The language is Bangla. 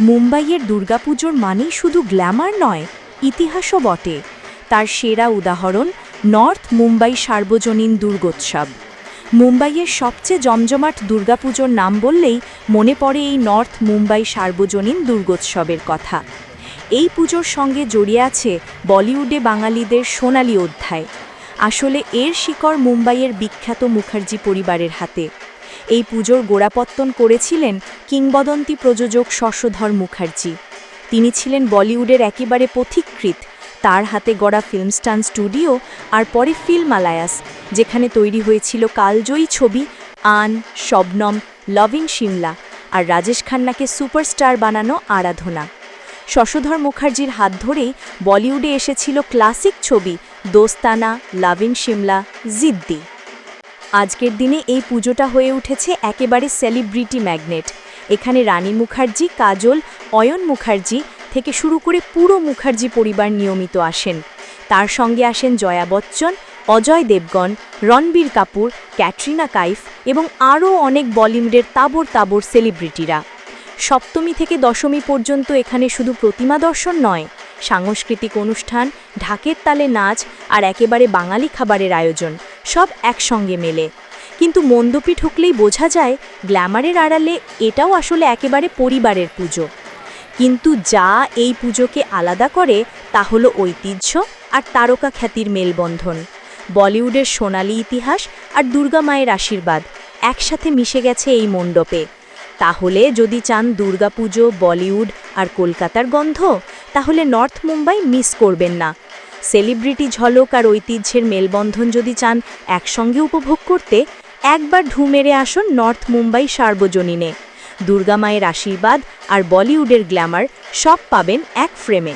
মুম্বাইয়ের দুর্গাপুজোর মানেই শুধু গ্ল্যামার নয়, ইতিহাসও বটে। তার সেরা উদাহরণ, নর্থ মুম্বাই সার্বজনীন দুর্গোৎসব। মুম্বাইয়ের সবচেয়ে জমজমাট দুর্গাপুজোর নাম বললেই মনে পড়ে এই নর্থ মুম্বাই সার্বজনীন দুর্গোৎসবের কথা। এই পুজোর সঙ্গে জড়িয়ে আছে বলিউডে বাঙালিদের সোনালী অধ্যায়। আসলে এর শিকড় মুম্বাইয়ের বিখ্যাত মুখার্জি পরিবারের হাতে। এই পুজোর গোড়াপত্তন করেছিলেন কিংবদন্তি প্রযোজক শশধর মুখার্জি। তিনি ছিলেন বলিউডের একেবারে পথিকৃত তার হাতে গড়া ফিল্মস্টান স্টুডিও আর পরে ফিল্মালায়াস, যেখানে তৈরি হয়েছিল কালজয়ী ছবি আন, শবনম, লভিং শিমলা আর রাজেশ খান্নাকে সুপারস্টার বানানো আরাধনা। শশধর মুখার্জির হাত ধরেই বলিউডে এসেছিল ক্লাসিক ছবি দোস্তানা লাভিন শিমলা, জিদ্দি। আজকের দিনে এই পুজোটা হয়ে উঠেছে একেবারে সেলিব্রিটি ম্যাগনেট এখানে রানী মুখার্জি, কাজল, অয়ন মুখার্জি থেকে শুরু করে পুরো মুখার্জি পরিবার নিয়মিত আসেন। তার সঙ্গে আসেন জয়া বচ্চন, অজয় দেবগন, রণবীর কাপুর, ক্যাটরিনা কাইফ এবং আরও অনেক বলিউডের তাবর তাবর সেলিব্রিটিরা সপ্তমী থেকে দশমী পর্যন্ত এখানে শুধু প্রতিমা দর্শন নয়, সাংস্কৃতিক অনুষ্ঠান, ঢাকের তালে নাচ আর একেবারে বাঙালি খাবারের আয়োজন। সব একসঙ্গে মেলে। কিন্তু মন্দপি ঠুকলেই বোঝা যায়, গ্ল্যামারের আড়ালে এটাও আসলে একেবারে পরিবারের পুজো। কিন্তু যা এই পুজোকে আলাদা করে, তা হলো ঐতিহ্য আর তারকা খ্যাতির মেলবন্ধন। বলিউডের সোনালি ইতিহাস আর দুর্গা মায়ের আশীর্বাদ একসাথে মিশে গেছে এই মণ্ডপে। তাহলে যদি চান দুর্গাপুজো, বলিউড আর কলকাতার গন্ধ, তাহলে নর্থ মুম্বাই মিস করবেন না। সেলিব্রিটি ঝলক আর ঐতিহ্যের মেলবন্ধন যদি চান একসঙ্গে উপভোগ করতে, একবার ঢু মেরে আসুন নর্থ মুম্বাই সার্বজনীনে। দুর্গা মায়ের আশীর্বাদ আর বলিউডের গ্ল্যামার সব পাবেন এক ফ্রেমে।